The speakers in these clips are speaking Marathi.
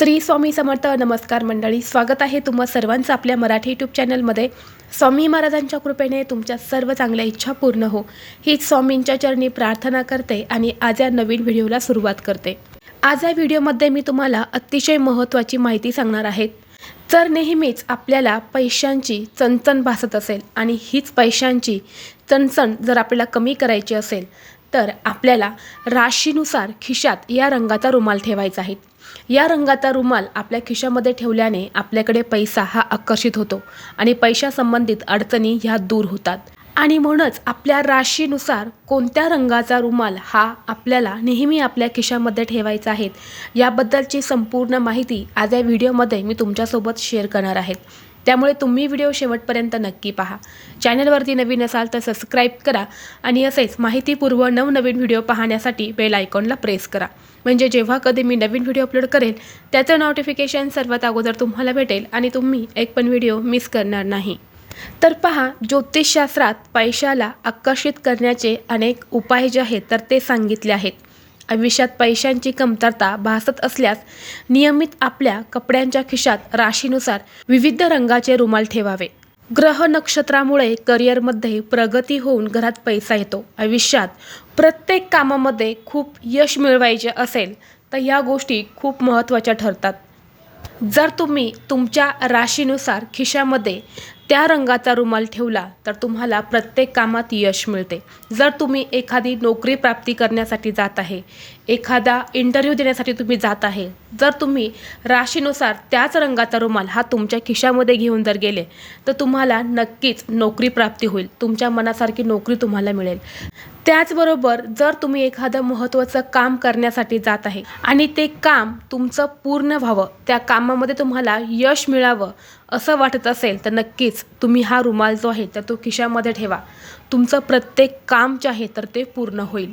श्री स्वामी समर्थ नमस्कार मंडळी स्वागत आहे तुम्हा सर्वांचं आपल्या मराठी यूट्यूब चॅनलमध्ये स्वामी महाराजांच्या कृपेने तुमच्या सर्व चांगल्या इच्छा पूर्ण हो. हीच स्वामींच्या चरणी प्रार्थना करते आणि आज या नवीन व्हिडिओला सुरुवात करते. आज या व्हिडिओमध्ये मी तुम्हाला अतिशय महत्त्वाची माहिती सांगणार आहे. तर नेहमीच आपल्याला पैशांची चणचण भासत असेल आणि हीच पैशांची चणचण जर आपल्याला कमी करायची असेल तर आपल्याला राशीनुसार खिशात या रंगाचा रुमाल ठेवायचा आहे. या रंगाचा रुमाल आपल्या खिशामध्ये ठेवल्याने आपल्याकडे पैसा हा आकर्षित होतो आणि पैशासंबंधित अडचणी ह्या दूर होतात. आणि म्हणूनच आपल्या राशीनुसार कोणत्या रंगाचा रुमाल हा आपल्याला नेहमी आपल्या खिशामध्ये ठेवायचा आहे याबद्दलची संपूर्ण माहिती आज या व्हिडिओमध्ये मी तुमच्यासोबत शेअर करणार आहे. त्यामुळे तुम्ही व्हिडिओ शेवटपर्यंत नक्की पहा. चॅनलवरती नवीन असाल तर सबस्क्राईब करा आणि असेच माहितीपूर्व नवनवीन व्हिडिओ पाहण्यासाठी बेल आयकॉनला प्रेस करा. म्हणजे जेव्हा कधी मी नवीन व्हिडिओ अपलोड करेल त्याचं नोटिफिकेशन सर्वात अगोदर तुम्हाला भेटेल आणि तुम्ही एक पण व्हिडिओ मिस करणार नाही. तर पहा ज्योतिषशास्त्रात पैशाला आकर्षित करण्याचे अनेक उपाय जे आहेत तर ते सांगितले आहेत. आयुष्यात पैशांची कमतरता भासत असल्यास नियमित आपल्या कपड्यांच्या खिशात राशीनुसार विविध रंगाचे रुमाल ठेवावे. ग्रह नक्षत्रामुळे करिअरमध्ये प्रगती होऊन घरात पैसा येतो. आयुष्यात प्रत्येक कामामध्ये खूप यश मिळवायचे असेल तर ह्या गोष्टी खूप महत्त्वाच्या ठरतात. जर तुम्ही तुमच्या राशीनुसार खिशामध्ये त्या रंगाचा रुमाल ठेवला तर तुम्हाला प्रत्येक कामात यश मिळते. जर तुम्ही एखादी नोकरी प्राप्ती करण्यासाठी जात आहे एखादा इंटरव्ह्यू देण्यासाठी तुम्ही जात आहे जर तुम्ही राशीनुसार त्याच रंगाचा रुमाल हा तुमच्या खिशामध्ये घेऊन जर गेले तर तुम्हाला नक्कीच नोकरी प्राप्ती होईल. तुमच्या मनासारखी नोकरी तुम्हाला मिळेल. त्याचबरोबर जर तुम्ही एखादं महत्त्वाचं काम करण्यासाठी जात आहे आणि ते काम तुमचं पूर्ण व्हावं त्या कामामध्ये तुम्हाला यश मिळावं असं वाटत असेल तर नक्कीच तुम्ही हा रुमाल जो आहे तर तो खिशामध्ये ठेवा. तुमचं प्रत्येक काम जे आहे तर ते पूर्ण होईल.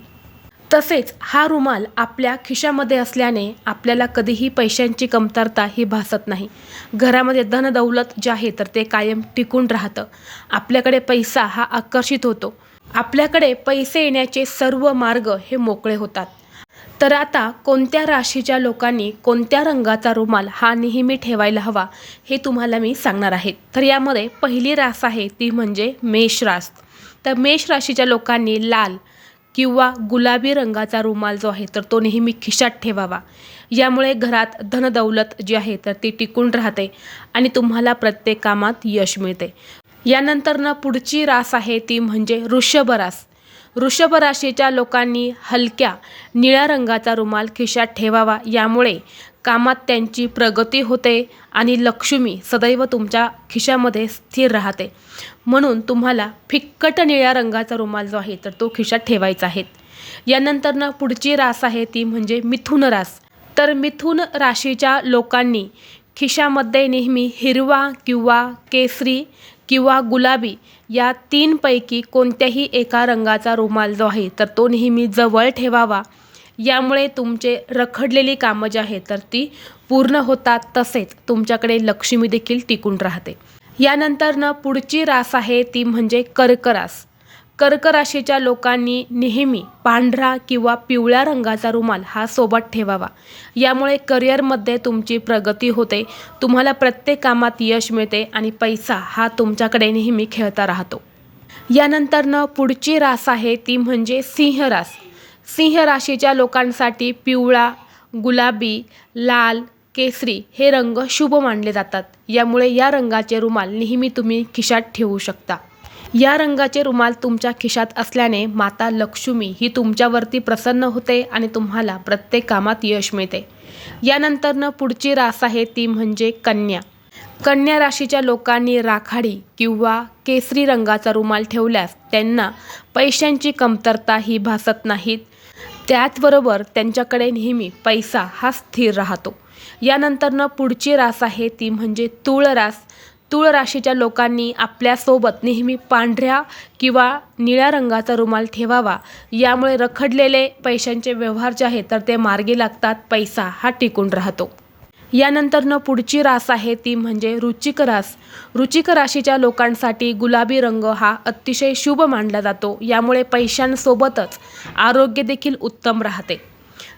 तसेच हा रुमाल आपल्या खिशामध्ये असल्याने आपल्याला कधीही पैशांची कमतरता ही भासत नाही. घरामध्ये धनदौलत जे आहे तर ते कायम टिकून राहतं. आपल्याकडे पैसा हा आकर्षित होतो. आपल्याकडे पैसे येण्याचे सर्व मार्ग हे मोकळे होतात. तर आता कोणत्या राशीच्या लोकांनी कोणत्या रंगाचा रुमाल हा नेहमी ठेवायला हवा हे तुम्हाला मी सांगणार आहे. तर यामध्ये पहिली रास आहे ती म्हणजे मेष रास. तर मेष राशीच्या लोकांनी लाल किंवा गुलाबी रंगाचा रुमाल जो आहे तर तो नेहमी खिशात ठेवावा. यामुळे घरात धनदौलत जी आहे तर ती टिकून राहते आणि तुम्हाला प्रत्येक कामात यश मिळते. यानंतरनं पुढची रास आहे ती म्हणजे वृषभ रास. वृषभ राशीच्या लोकांनी हलक्या निळ्या रंगाचा रुमाल खिशात ठेवावा. यामुळे कामात त्यांची प्रगती होते आणि लक्ष्मी सदैव तुमच्या खिशामध्ये स्थिर राहते. म्हणून तुम्हाला फिक्कट निळ्या रंगाचा रुमाल जो आहे तर तो खिशात ठेवायचा आहे. यानंतरनं पुढची रास आहे ती म्हणजे मिथुन रास. तर मिथुन राशीच्या लोकांनी खिशामध्ये नेहमी हिरवा किंवा केसरी किंवा गुलाबी या तीनपैकी कोणत्याही एका रंगाचा रुमाल जो आहे तर तो नेहमी जवळ ठेवावा. यामुळे तुमचे रखडलेली कामं जी आहेत तर ती पूर्ण होतात तसेच तुमच्याकडे लक्ष्मी देखील टिकून राहते. यानंतरनं पुढची रास आहे ती म्हणजे कर्क रास कर्क राशीच्या लोकांनी नेहमी पांढरा किंवा पिवळ्या रंगाचा रुमाल हा सोबत ठेवावा. यामुळे करिअरमध्ये तुमची प्रगती होते तुम्हाला प्रत्येक कामात यश मिळते आणि पैसा हा तुमच्याकडे नेहमी खेळता राहतो. यानंतरनं पुढची रास आहे ती म्हणजे सिंह रास सिंह राशीच्या लोकांसाठी पिवळा गुलाबी लाल केसरी हे रंग शुभ मानले जातात. यामुळे या रंगाचे रुमाल नेहमी तुम्ही खिशात ठेवू शकता. या रंगाचे रुमाल तुमच्या खिशात असल्याने माता लक्ष्मी ही तुमच्यावरती प्रसन्न होते आणि तुम्हाला प्रत्येक कामात यश मिळते. यानंतरनं पुढची रास आहे ती म्हणजे कन्या. कन्या राशीच्या लोकांनी राखाडी किंवा केसरी रंगाचा रुमाल ठेवल्यास त्यांना पैशांची कमतरता ही भासत नाहीत. त्याचबरोबर त्यांच्याकडे नेहमी पैसा हा स्थिर राहतो. यानंतरनं पुढची रास आहे ती म्हणजे तुळ रास तुळ राशीच्या लोकांनी आपल्यासोबत नेहमी पांढऱ्या किंवा निळ्या रंगाचा रुमाल ठेवावा. यामुळे रखडलेले पैशांचे व्यवहार जे आहेत तर ते मार्गी लागतात. पैसा हा टिकून राहतो. यानंतरनं पुढची रास आहे ती म्हणजे रुचिक रास. रुचिक राशीच्या लोकांसाठी गुलाबी रंग हा अतिशय शुभ मानला जातो. यामुळे पैशांसोबतच आरोग्य देखील उत्तम राहते.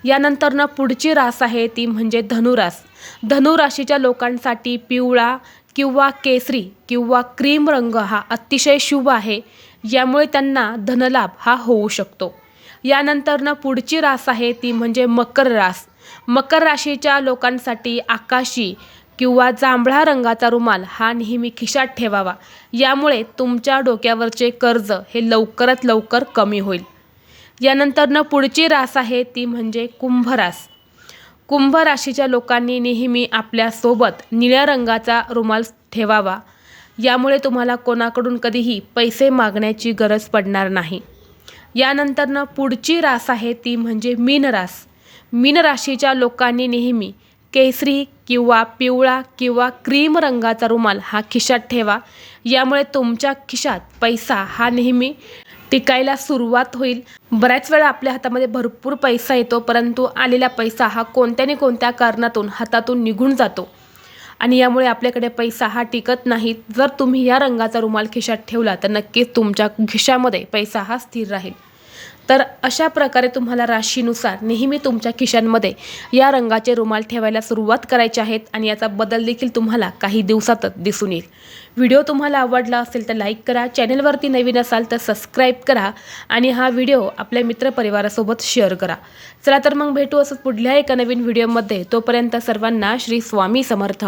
यानंतरनं पुढची रास आहे ती म्हणजे धनुरास. धनुराशीच्या लोकांसाठी पिवळा किंवा केसरी किंवा क्रीम रंग हा अतिशय शुभ आहे यामुळे त्यांना धनलाभ हा होऊ शकतो. यानंतरनं पुढची रास आहे ती म्हणजे मकर रास. मकर राशीच्या लोकांसाठी आकाशी किंवा जांभळा रंगाचा रुमाल हा नेहमी खिशात ठेवावा. यामुळे तुमच्या डोक्यावरचे कर्ज हे लवकरात लवकर कमी होईल. यानंतरनं पुढची रास आहे ती म्हणजे कुंभरास. कुंभ राशीच्या लोकांनी नेहमी आपल्यासोबत निळ्या रंगाचा रुमाल ठेवावा. यामुळे तुम्हाला कोणाकडून कधीही पैसे मागण्याची गरज पडणार नाही. यानंतरनं पुढची रास आहे ती म्हणजे मीन रास. मीन राशीच्या लोकांनी नेहमी केसरी किंवा पिवळा किंवा क्रीम रंगाचा रुमाल हा खिशात ठेवा. यामुळे तुमच्या खिशात पैसा हा नेहमी टिकायला सुरुवात होईल. बऱ्याच वेळा आपल्या हातामध्ये भरपूर पैसा येतो परंतु आलेला पैसा हा कोणत्या ना कोणत्या कारणातून हातातून निघून जातो. आणि यामुळे आपल्याकडे पैसा हा टिकत नाही. जर तुम्ही या रंगाचा रुमाल खिशात ठेवला तर नक्कीच तुमच्या खिशामध्ये पैसा हा स्थिर राहील. तर अशा प्रकारे तुम्हाला राशीनुसार नेहमी तुमच्या खिशांमध्ये या रंगाचे रुमाल ठेवायला सुरुवात करायची आहेत आणि याचा बदल देखील तुम्हाला काही दिवसातच दिसून येईल. व्हिडिओ तुम्हाला आवडला असेल तर लाईक करा चॅनलवरती नवीन असाल तर सबस्क्राईब करा आणि हा व्हिडिओ आपल्या मित्रपरिवारासोबत शेअर करा. चला तर मग भेटू असं पुढल्या एका नवीन व्हिडिओमध्ये. तोपर्यंत सर्वांना श्री स्वामी समर्थ.